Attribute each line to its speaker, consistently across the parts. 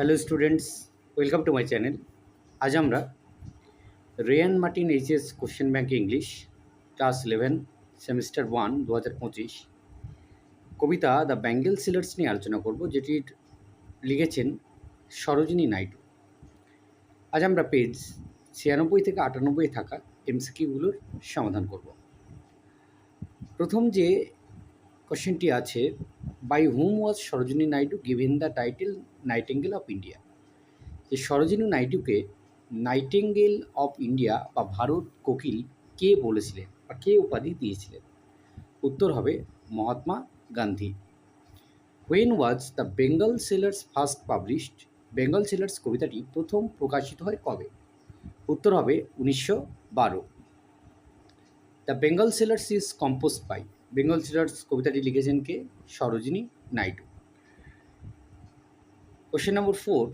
Speaker 1: Hello students, welcome to my channel. আজ আমরা Ryan Martin HS question bank English, class eleven, semester one দু হাজার পঁচিশ। কবিতা, the bangle সিলার্স নিয়ে আলোচনা করব যেটির লিখেছেন সরোজিনী নাইডু। আজ আমরা পেজ ছিয়ানব্বই থেকে আটানব্বই থাকা এমসিকিউগুলোর সমাধান করব। প্রথম যে কোশ্চেনটি আছে by whom was Sarojini Naidu given the title nightingale of India যে সরোজিনী নাইডুকে নাইটেঙ্গেল অফ ইন্ডিয়া বা ভারত কোকিল কে বলেছিলেন বা কে উপাধি দিয়েছিলেন? উত্তর হবে Mahatma Gandhi. When was the bangle sellers first published bangle sellers কবিতাটি প্রথম প্রকাশিত হয় কবে? উত্তর হবে উনিশশো বারো। The bangle sellers is compose by bangle sellers কবিতাটি লিখেছেন কে? Sarojini Naidu. Question number four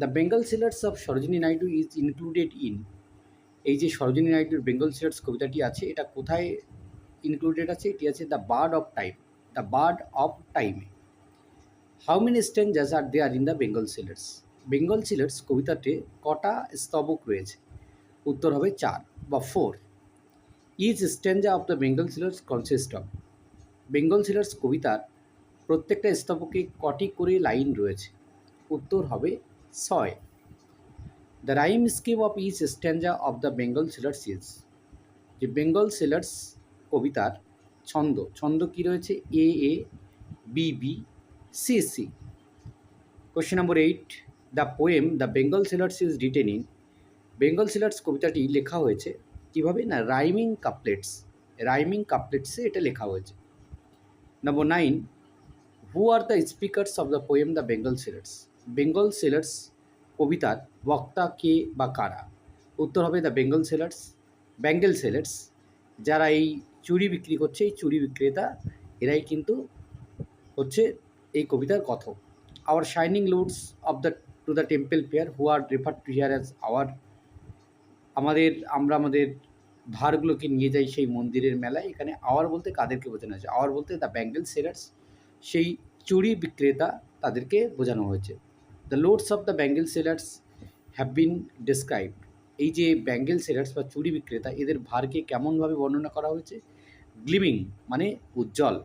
Speaker 1: the bangle sellers of Sarojini Naidu is included in এই যে সরোজিনী নাইডুর বেঙ্গল সিলার্স কবিতাটি আছে, এটা কোথায় ইনক্লুডেড আছে? এটি আছে the bird of time the bird of টাইমে how many stanzas are there in the bangle sellers bangle sellers কবিতাতে কটা স্তবক রয়েছে? উত্তর হবে চার বা four is stanza of the bangle sellers consist of bangle sellers কবিতার প্রত্যেকটা স্তবকে কটি করে লাইন রয়েছে? উত্তর হবে ছয়। The rhyme scheme of is stanza of the bangle sellers is যে বেঙ্গল সিলার্স কবিতার ছন্দ। ছন্দ কি রয়েছে? A A B B C C question number eight the poem the bangle sellers is written in bangle sellers কবিতাটি লেখা হয়েছে কীভাবে না রাইমিং কাপলেটস রাইমিং কাপলেটসে এটা লেখা হয়েছে। Number nine who are the speakers of the poem the bangle sellers bangle sellers কবিতার বক্তা কে বা কারা? উত্তর হবে the bangle sellers bangle sellers যারা এই চুরি বিক্রি করছে, এই চুরি বিক্রেতা, এরাই কিন্তু হচ্ছে এই কবিতার কথক। Our shining loads of the to the temple fair who are refer to here as our আমাদের, আমরা আমাদের ভারগুলোকে নিয়ে যাই সেই মন্দিরের মেলায়। এখানে আওয়ার বলতে কাদেরকে বোঝানো হয়েছে? আওয়ার বলতে দ্য ব্যাঙ্গেল সেলার্স সেই চুরি বিক্রেতা তাদেরকে বোঝানো হয়েছে। The loads of the bangle sellers have been described এই যে ব্যাঙ্গেল সেলার্স বা চুরি বিক্রেতা, এদের ভারকে কেমনভাবে বর্ণনা করা হয়েছে? গ্লিমিং মানে উজ্জ্বল।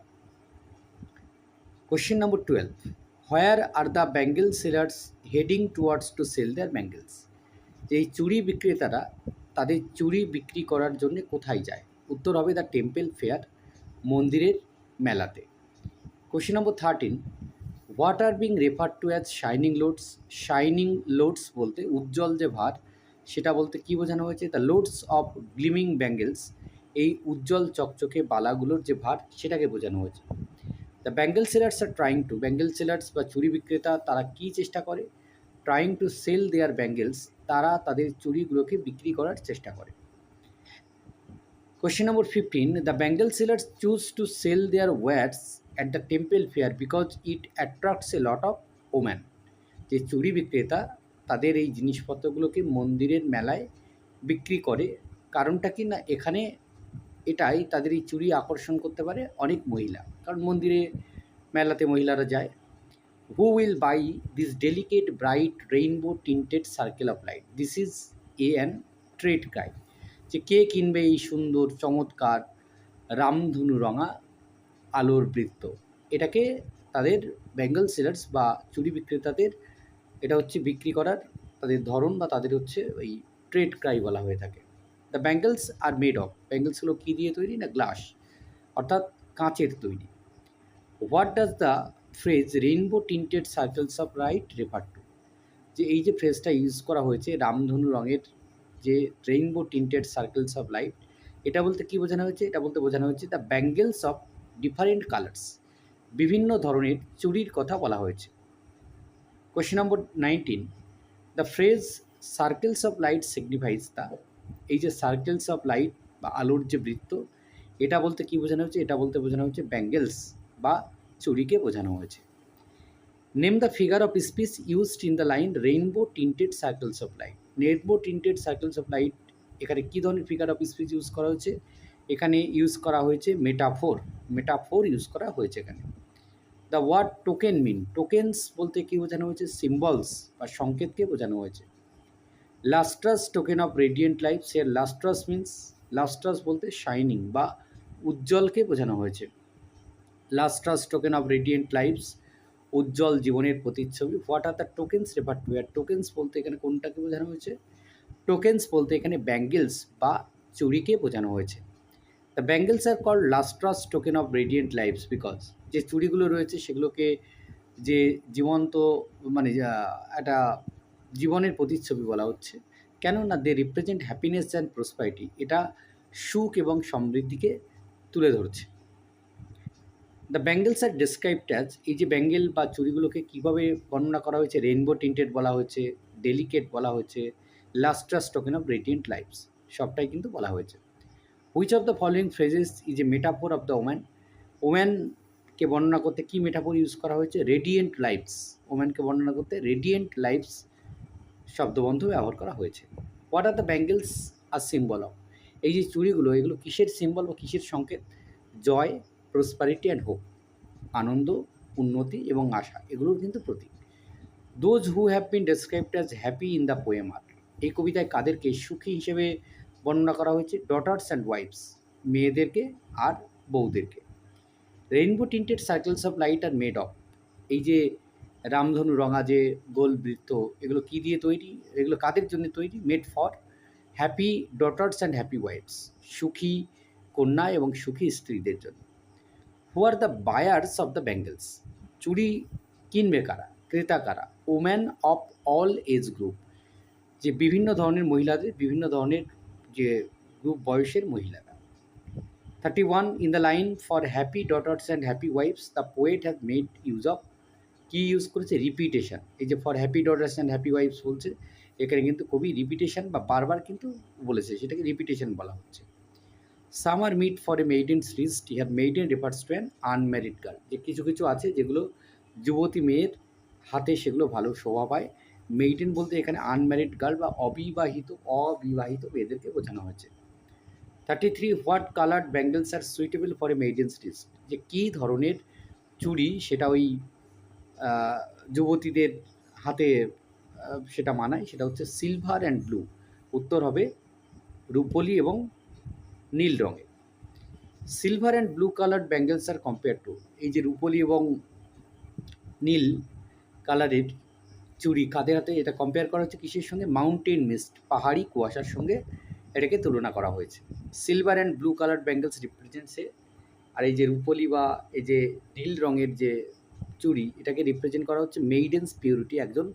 Speaker 1: Question number twelve where are the bangle sellers heading towards to sell their bangles যে এই চুরি বিক্রেতারা তাদের চুরি বিক্রি করার জন্য কোথায় যায়? উত্তর হবে দ্য টেম্পল ফেয়ার মন্দিরের মেলাতে। Question number thirteen what are being refer to as shining loads shining loads বলতে উজ্জ্বল যে ভার, সেটা বলতে কী বোঝানো হয়েছে? The loads of gleaming bangles এই উজ্জ্বল চকচকে বালাগুলোর যে ভার, সেটাকে বোঝানো হয়েছে। The bangle sellers are trying to bangle sellers বা চুরি বিক্রেতা তারা কী চেষ্টা করে? Trying to sell their bangles তারা তাদের চুরিগুলোকে বিক্রি করার চেষ্টা করে। Question number fifteen the bangle sellers choose to sell their wares at the temple fair because it attracts a lot of woman যে চুরি বিক্রেতা তাদের এই জিনিসপত্রগুলোকে মন্দিরের মেলায় বিক্রি করে, কারণটা কি না এখানে এটাই তাদের এই চুরি আকর্ষণ করতে পারে অনেক মহিলা। কারণ মন্দিরে মেলাতে মহিলারা যায় who will buy this delicate bright rainbow tinted circle of light this is a an trade cry যে কে কিনবে এই সুন্দর, চমৎকার, রামধনু রঙা আলোর বৃত্ত? এটাকে তাদের বেঙ্গল সেলার্স বা চুরি বিক্রেতাদের এটা হচ্ছে বিক্রি করার তাদের ধরন বা তাদের হচ্ছে ওই ট্রেড ক্রাই বলা হয়ে থাকে। The bangles are made of ব্যাঙ্গেলসগুলো কী দিয়ে তৈরি না গ্লাস অর্থাৎ কাঁচের তৈরি। What does the phrase rainbow tinted circles of light refer to যে এই যে ফ্রেজটা ইউজ করা হয়েছে রামধনু রঙের, যে rainbow tinted circles of light এটা বলতে কী বোঝানো হয়েছে? এটা বলতে বোঝানো হয়েছে the bangles of different colours বিভিন্ন ধরনের চুরির কথা বলা হয়েছে। Question number nineteen the phrase circles of light signifies the এই যে সার্কেলস অফ লাইট বা আলোর যে বৃত্ত, এটা বলতে কী বোঝানো হচ্ছে এটা বলতে বোঝানো হচ্ছে ব্যাঙ্গেলস বা চুরিকে বোঝানো হয়েছে। Name the figure of speech used in the line rainbow tinted circles of light rainbow tinted circles of light এখানে কী ধরনের ফিগার অফ স্পিচ ইউজ করা হয়েছে? এখানে ইউজ করা হয়েছে মেটাফোর মেটাফোর ইউজ করা হয়েছে এখানে। The word token mean tokens বলতে কী বোঝানো হয়েছে? সিম্বলস বা সংকেতকে বোঝানো হয়েছে। Lustrous token of radiant life say lustrous means lustrous বলতে শাইনিং বা উজ্জ্বলকে বোঝানো হয়েছে। Lustrous token of radiant lives উজ্জ্বল জীবনের প্রতিচ্ছবি। What are the tokens refer to are tokens বলতে এখানে কোনটাকে বোঝানো হয়েছে? টোকেন্স বলতে এখানে ব্যাঙ্গেলস বা চুরিকে বোঝানো হয়েছে। The bangles are call lustrous token of radiant lives because যে চুরিগুলো রয়েছে সেগুলোকে যে জীবন্ত মানে একটা জীবনের প্রতিচ্ছবি বলা হচ্ছে। কেননা they represent happiness and prosperity এটা সুখ এবং সমৃদ্ধিকে তুলে ধরছে। The bangles are described as এই যে ব্যাঙ্গেল বা চুড়িগুলোকে কীভাবে বর্ণনা করা হয়েছে রেইনবো টিন্টেড বলা হয়েছে ডেলিকেট বলা হয়েছে lustrous token of radiant lives সবটাই কিন্তু বলা হয়েছে। Which of the following phrases is a metaphor of the woman ওম্যানকে বর্ণনা করতে কী মেটাফোর ইউজ করা হয়েছে? রেডিয়েন্ট লাইফস ওম্যানকে বর্ণনা করতে রেডিয়েন্ট লাইফস শব্দবন্ধ ব্যবহার করা হয়েছে। What are the bangles are symbol of এই যে চুড়িগুলো, এগুলো কিসের সিম্বল বা কিসের সংকেত? জয় প্রসপারিটি অ্যান্ড হোপ আনন্দ, উন্নতি এবং আশা, এগুলোর কিন্তু প্রতীক। Those who have been described as happy in the poem are এই কবিতায় কাদেরকে সুখী হিসেবে বর্ণনা করা হয়েছে? ডটার্স অ্যান্ড ওয়াইফস মেয়েদেরকে আর বউদেরকে। Rainbow tinted circles of light are made of এই যে রামধনু রঙা যে গোল বৃত্ত, এগুলো কী দিয়ে তৈরি? এগুলো কাদের জন্য তৈরি? Made for happy daughters and happy wives সুখী কন্যা এবং সুখী স্ত্রীদের জন্য। Who are the buyers of the bangles চুরি, কিনবে কারা? ক্রেতা কারা? Woman of all age group যে বিভিন্ন ধরনের মহিলাদের, বিভিন্ন ধরনের যে গ্রুপ বয়সের মহিলারা। Thirty one in the line for happy daughters and happy wives the poet have made use of key use করেছে? রিপিটেশন এই যে for happy daughters and happy wives বলছে, এখানে কিন্তু কবি রিপিটেশন বা বারবার কিন্তু বলেছে, সেটাকে রিপিটেশন বলা হচ্ছে। Some are meet for a maiden list here maiden refers to an unmarried girl. যে কিছু কিছু আছে যেগুলো যুবতী মেয়ের হাতে সেগুলো ভালো শোভা পায়। মেইডেন বলতে এখানে আনম্যারিড গার্ল বা অবিবাহিত অবিবাহিত মেয়েদেরকে বোঝানো হয়েছে। Thirty three what coloured bangles are suitable for a maiden's list যে কী ধরনের চুড়ি সেটা ওই যুবতীদের হাতে সেটা মানায়? সেটা হচ্ছে সিলভার অ্যান্ড ব্লু উত্তর হবে রূপলি এবং নীল রঙের silver and blue colour bangles are compare to এই যে রূপলি এবং নীল কালারের চুড়ি, কাদের হাতে এটা কম্পেয়ার করা হচ্ছে কিসের সঙ্গে? মাউন্টেন মিস্ট পাহাড়ি কুয়াশার সঙ্গে এটাকে তুলনা করা হয়েছে। Silver and blue colour bangles রিপ্রেজেন্টসে আর এই যে রূপলি বা এই যে নীল রঙের যে চুড়ি, এটাকে রিপ্রেজেন্ট করা হচ্ছে মেইডেন্স পিউরিটি একজন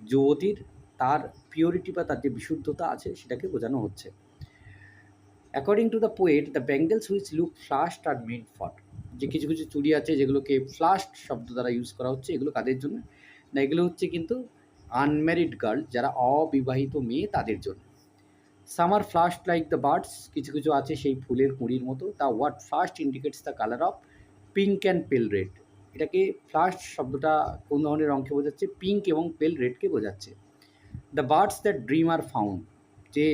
Speaker 1: যুবতীর, তার পিওরিটি বা তার যে বিশুদ্ধতা আছে সেটাকে বোঝানো হচ্ছে। According to the poet the bangles which look flushed are made for যে কিছু কিছু চুড়ি আছে যেগুলোকে ফ্লাস্ট শব্দ দ্বারা ইউজ করা হচ্ছে, এগুলো কাদের জন্য? না, এগুলো হচ্ছে কিন্তু আনম্যারিড গার্ল যারা অবিবাহিত মেয়ে তাদের জন্য। Some are flushed like the birds কিছু কিছু আছে সেই ফুলের কুঁড়ির মতো। The word flushed indicates the colour of pink and pale red এটাকে ফ্লাস্ট শব্দটা কোন ধরনের রঙকে বোঝাচ্ছে? পিঙ্ক এবং পেল রেডকে বোঝাচ্ছে। The birds that dream are found যে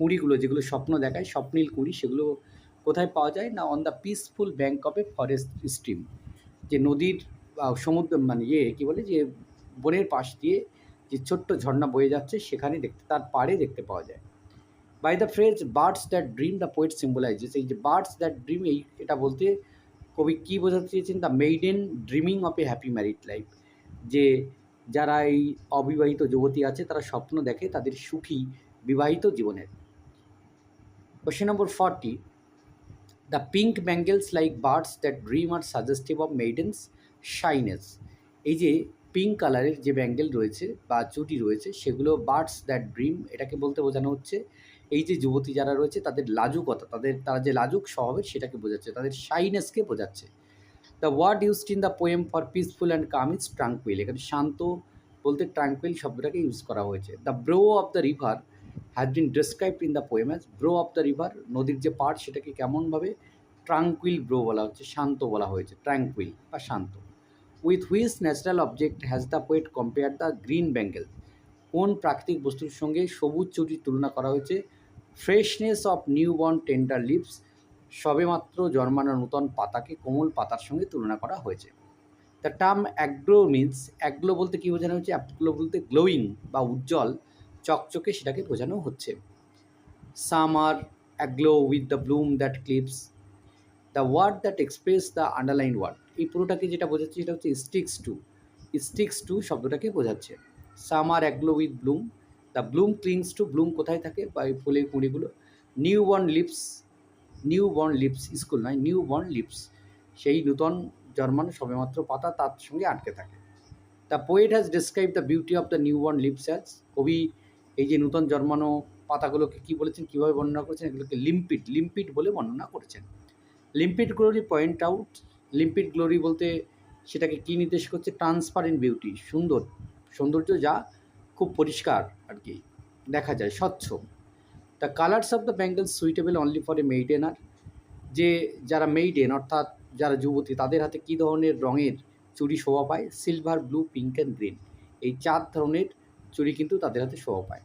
Speaker 1: কুঁড়িগুলো, যেগুলো স্বপ্ন দেখায়, স্বপ্নীল কুঁড়ি, সেগুলো কোথায় পাওয়া যায়? না on the peaceful bank of a forest stream যে নদীর সমুদ্র মানে ইয়ে কী বলে, যে বনের পাশ দিয়ে যে ছোট্ট ঝর্ণা বয়ে যাচ্ছে, সেখানে দেখতে, তার পাড়ে দেখতে পাওয়া যায়। By the phrase birds that dream the poet symbolizes এই যে বার্ডস দ্যাট ড্রিম এই, এটা বলতে কবি কী বোঝাতে চেয়েছেন? The maiden dreaming of a happy married life যে যারা এই অবিবাহিত যুবতী আছে, তারা স্বপ্ন দেখে, তাদের সুখী বিবাহিত জীবনের। Question number forty the pink bangles like birds that dream are suggestive of maidens shyness এই যে পিঙ্ক কালারের যে ব্যাঙ্গেল রয়েছে বা চুটি রয়েছে, সেগুলো বার্ডস দ্যাট ড্রিম এটাকে বলতে বোঝানো হচ্ছে। এই যে যুবতী যারা রয়েছে, তাদের লাজুকতা, তাদের, তারা যে লাজুক স্বভাবের, সেটাকে বোঝাচ্ছে, তাদের শাইনেসকে বোঝাচ্ছে। The word used in the poem for peaceful and calm is tranquil এখানে শান্ত বলতে ট্রাঙ্কুইল শব্দটাকে ইউজ করা হয়েছে। The brow of the river has been described in the poem as brow of the river নদীর যে পার্ট সেটাকে কেমনভাবে ট্রাঙ্কুইল ব্রো বলা হচ্ছে, শান্ত বলা হয়েছে ট্রাঙ্কুইল বা শান্ত। With which natural object has the poet compare the green bangle কোন প্রাকৃতিক বস্তুর সঙ্গে সবুজ চুটির তুলনা করা হয়েছে? Freshness of new born tender leaves সবেমাত্র জন্মানো নূতন পাতাকে কোমল পাতার সঙ্গে তুলনা করা হয়েছে। The term aglow means aglow বলতে কী বোঝানো হয়েছে? অ্যাগ্লো বলতে গ্লোয়িং বা উজ্জ্বল। চকচকে সেটাকে বোঝানো হচ্ছে। Some are aglow with the bloom that clips the word that express the underline word এই পুরোটাকে যেটা বোঝাচ্ছে সেটা হচ্ছে স্টিক্স টু স্টিক্স টু শব্দটাকে বোঝাচ্ছে। Some are aglow with bloom the bloom clings to bloom কোথায় থাকে? বা এই ফুলের কুঁড়িগুলো। New born leaves new born leaves school নয় নিউ বর্ন লিপস সেই নূতন জন্মানো সবেমাত্র পাতা তার সঙ্গে আটকে থাকে। The poet has describe the beauty of the new born leaves as কবি এই যে নূতন জন্মানো পাতাগুলোকে কী বলেছেন, কীভাবে বর্ণনা করেছেন, এগুলোকে লিম্পিড লিম্পিড বলে বর্ণনা করেছেন। Limpid glory point out limpid glory বলতে সেটাকে কী নির্দেশ করছে? ট্রান্সপারেন্ট বিউটি সুন্দর, সৌন্দর্য যা খুব পরিষ্কার আর কি, দেখা যায়, স্বচ্ছ। The colours of the bangles suitable only for a মেইডেনার যে যারা মেইডেন অর্থাৎ যারা যুবতী, তাদের হাতে কী ধরনের রঙের চুড়ি শোভা পায়? Silver blue pink and green এই চার ধরনের চুড়ি কিন্তু তাদের হাতে শোভা পায়।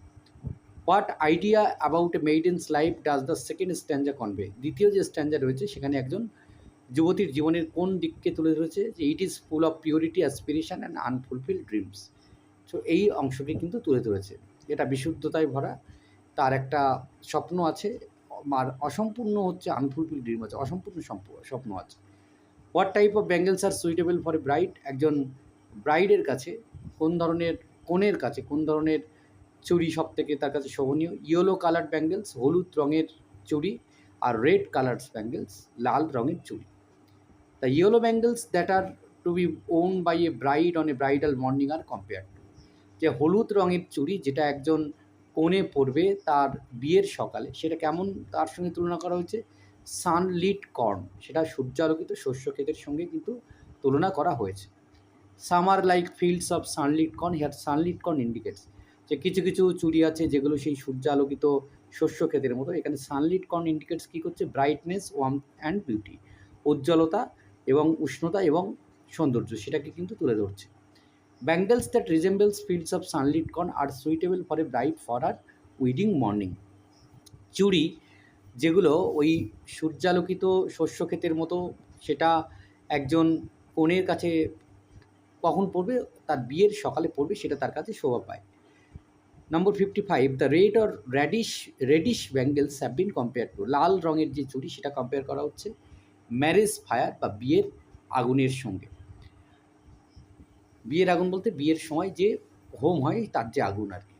Speaker 1: What idea about a maiden's life does the second stanza convey দ্বিতীয় যে স্ট্যান্ডা রয়েছে, সেখানে একজন যুবতীর জীবনের কোন দিককে তুলে ধরেছে, যে it is full of purity aspiration and unfulfil dreams so এই অংশটি কিন্তু তুলে ধরেছে। এটা বিশুদ্ধতায় ভরা, তার একটা স্বপ্ন আছে, আর অসম্পূর্ণ হচ্ছে আনফুলফিল ড্রিম আছে, অসম্পূর্ণ সম্প- স্বপ্ন আছে। What type of bangles are suitable for a bride একজন ব্রাইডের কাছে কোন ধরনের কোণের কাছে, কোন ধরনের চুড়ি সব থেকে তার কাছে শোভনীয়? ইয়েলো কালার ব্যাঙ্গেলস হলুদ রঙের চুড়ি আর রেড কালার ব্যাঙ্গেলস লাল রঙের চুড়ি। The yellow bangles that are to be worn by a bride on a bridal morning are compare to যে হলুদ রঙের চুড়ি যেটা একজন কোণে পরবে তার বিয়ের সকালে, সেটা কেমন তার সঙ্গে তুলনা করা হয়েছে? সানলিট কর্ন সেটা সূর্যালোকিত শস্য ক্ষেতের সঙ্গে কিন্তু তুলনা করা হয়েছে। Some are like fields of sunlit corn here sunlit indicates যে কিছু কিছু চুড়ি আছে যেগুলো সেই সূর্যালোকিত শস্য ক্ষেতের মতো। এখানে সানলিট ইন্ডিকেটস কী করছে? ব্রাইটনেস ওয়ার্ম অ্যান্ড বিউটি উজ্জ্বলতা এবং উষ্ণতা এবং সৌন্দর্য সেটাকে কিন্তু তুলে ধরছে। Bangles that resembles fields of sunlit are suitable for a bride for her wedding morning চুড়ি যেগুলো ওই সূর্যালোকিত শস্য ক্ষেতের মতো, সেটা একজন কনের কাছে কখন পড়বে, তার বিয়ের সকালে পড়বে, সেটা তার কাছে শোভা পায়। Number fifty five the red or radish reddish bangles have been compare to লাল রঙের যে চুড়ি, সেটা কম্পেয়ার করা হচ্ছে ম্যারেজ ফায়ার বা বিয়ের আগুনের সঙ্গে। বিয়ের আগুন বলতে বিয়ের সময় যে হোম হয়, তার যে আগুন আর কি।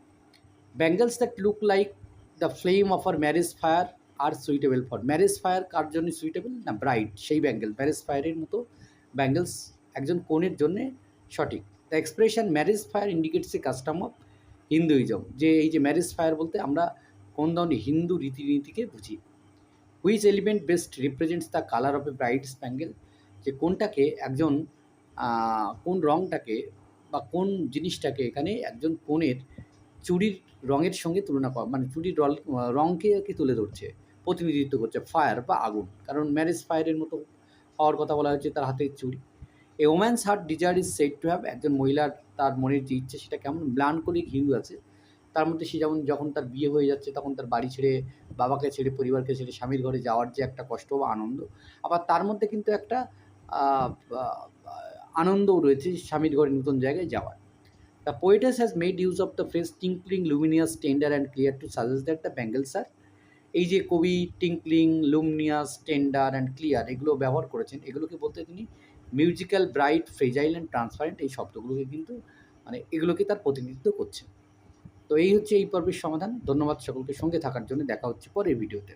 Speaker 1: Bangles that look like the flame of her marriage fire are suitable for marriage fire কার জন্য সুইটেবল না ব্রাইট সেই ব্যাঙ্গেল ম্যারেজ ফায়ারের মতো ব্যাঙ্গেলস একজন কোণের জন্যে সঠিক। The expression marriage fire indicates a custom of Hinduism যে এই যে ম্যারেজ ফায়ার বলতে আমরা কোন ধরনের হিন্দু রীতিনীতিকে বুঝি। Which element best represents the colour of a bride spangle যে কোনটাকে একজন কোন রঙটাকে বা কোন জিনিসটাকে এখানে একজন কোণের চুড়ির রঙের সঙ্গে তুলনা করা মানে চুড়ির রল রঙকে কি তুলে ধরছে, প্রতিনিধিত্ব করছে ফায়ার বা আগুন। কারণ ম্যারেজ ফায়ারের মতো হওয়ার কথা বলা হচ্ছে তার হাতে চুড়ি। A woman's heart desire is set to have একজন মহিলার তার মনের যে ইচ্ছে সেটা কেমন? ব্লানকলিক হিউ আছে। তার মধ্যে সে যেমন, যখন তার বিয়ে হয়ে যাচ্ছে, তখন তার বাড়ি ছেড়ে, বাবাকে ছেড়ে, পরিবারকে ছেড়ে, স্বামীর ঘরে যাওয়ার যে একটা কষ্ট বা আনন্দ, আবার তার মধ্যে কিন্তু একটা আনন্দও রয়েছে স্বামীর ঘরে নতুন জায়গায় যাওয়ার। The poetess has made use of the phrase tinkling luminous tender and clear to suggest that the bangles are এই যে কবি tinkling luminous tender and clear এগুলো ব্যবহার করেছেন। এগুলোকে বলতে তিনি musical bright fragile and transparent এই শব্দগুলোকে কিন্তু মানে এগুলোকে তার প্রতিনিধিত্ব করছে। তো এই হচ্ছে এই পর্বের সমাধান। ধন্যবাদ সকলকে সঙ্গে থাকার জন্য। দেখা হচ্ছে পরের ভিডিওতে।